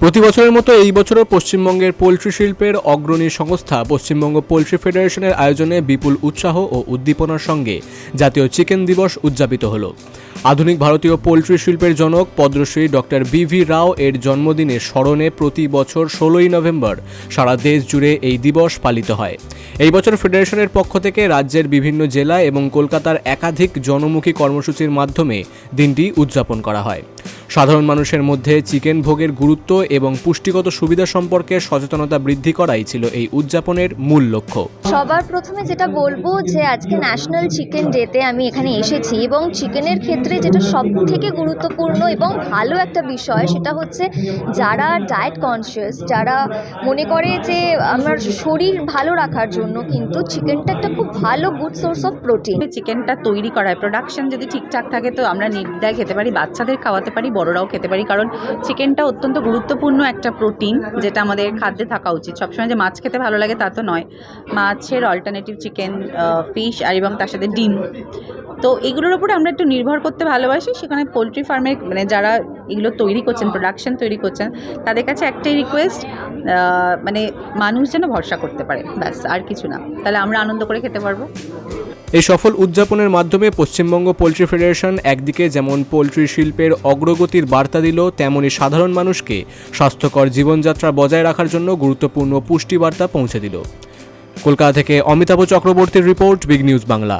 প্রতি বছরের মতো এই বছরও পশ্চিমবঙ্গের পোলট্রি শিল্পের অগ্রণী সংস্থা, পশ্চিমবঙ্গ পোলট্রি ফেডারেশনের আয়োজনে বিপুল উৎসাহ ও উদ্দীপনার সঙ্গে জাতীয় চিকেন দিবস উদযাপিত হলো। আধুনিক ভারতীয় পোলট্রি শিল্পের জনক Padmashri doctor B V Rao এর জন্মদিনে স্মরণে প্রতি বছর ষোলোই নভেম্বর সারা দেশ জুড়ে এই দিবস পালিত হয়। এই বছর ফেডারেশনের পক্ষ থেকে রাজ্যের বিভিন্ন জেলা এবং কলকাতার একাধিক জনমুখী কর্মসূচির মাধ্যমে দিনটি উদযাপন করা হয়। সাধারণ মানুষের মধ্যে চিকেন ভোগের গুরুত্ব এবং পুষ্টিগত সুবিধা সম্পর্কে সচেতনতা বৃদ্ধি করাই ছিল এই উদযাপনের মূল লক্ষ্য। সবার প্রথমে যেটা বলব যে আজকে ন্যাশনাল চিকেন ডেতে আমি এখানে এসেছি এবং চিকেনের ক্ষেত্রে যেটা সব থেকে গুরুত্বপূর্ণ এবং ভালো একটা বিষয় সেটা হচ্ছে যারা ডায়েট কনসিয়াস যারা মনে করে যে আমার শরীর ভালো রাখার জন্য কিন্তু চিকেনটা একটা খুব ভালো গুড সোর্স অফ প্রোটিন চিকেনটা তৈরি করা হয় প্রোডাকশন যদি ঠিকঠাক থাকে তো আমরা নির্দ্বিধায় খেতে পারি, বাচ্চাদের খাওয়াতে পারি, বড়রাও খেতে পারি, কারণ চিকেনটা অত্যন্ত গুরুত্বপূর্ণ একটা প্রোটিন যেটা আমাদের খাদ্যে থাকা উচিত। সবসময় যে মাছ খেতে ভালো লাগে তা তো নয়। মাছের অল্টারনেটিভ চিকেন ফিশ আর এবং তার সাথে ডিম। তো এগুলোর উপরে আমরা একটু নির্ভর করতে ভালোবাসি। সেখানে পোলট্রি ফার্মের মানে যারা এগুলো তৈরি করছেন প্রোডাকশন তৈরি করছেন, তাদের কাছে একটাই রিকোয়েস্ট মানে মানুষ যেন ভরসা করতে পারে। ব্যাস, আর কিছু না। তাহলে আমরা আনন্দ করে খেতে পারব। এই সফল উদযাপনের মাধ্যমে পশ্চিমবঙ্গ পোলট্রি ফেডারেশন একদিকে যেমন পোলট্রি শিল্পের অগ্রগতির বার্তা দিল, তেমনি সাধারণ মানুষকে স্বাস্থ্যকর জীবনযাত্রা বজায় রাখার জন্য গুরুত্বপূর্ণ পুষ্টি বার্তা পৌঁছে দিল। কলকাতা থেকে অমিতাভ চক্রবর্তীর রিপোর্ট বিগ নিউজ বাংলা।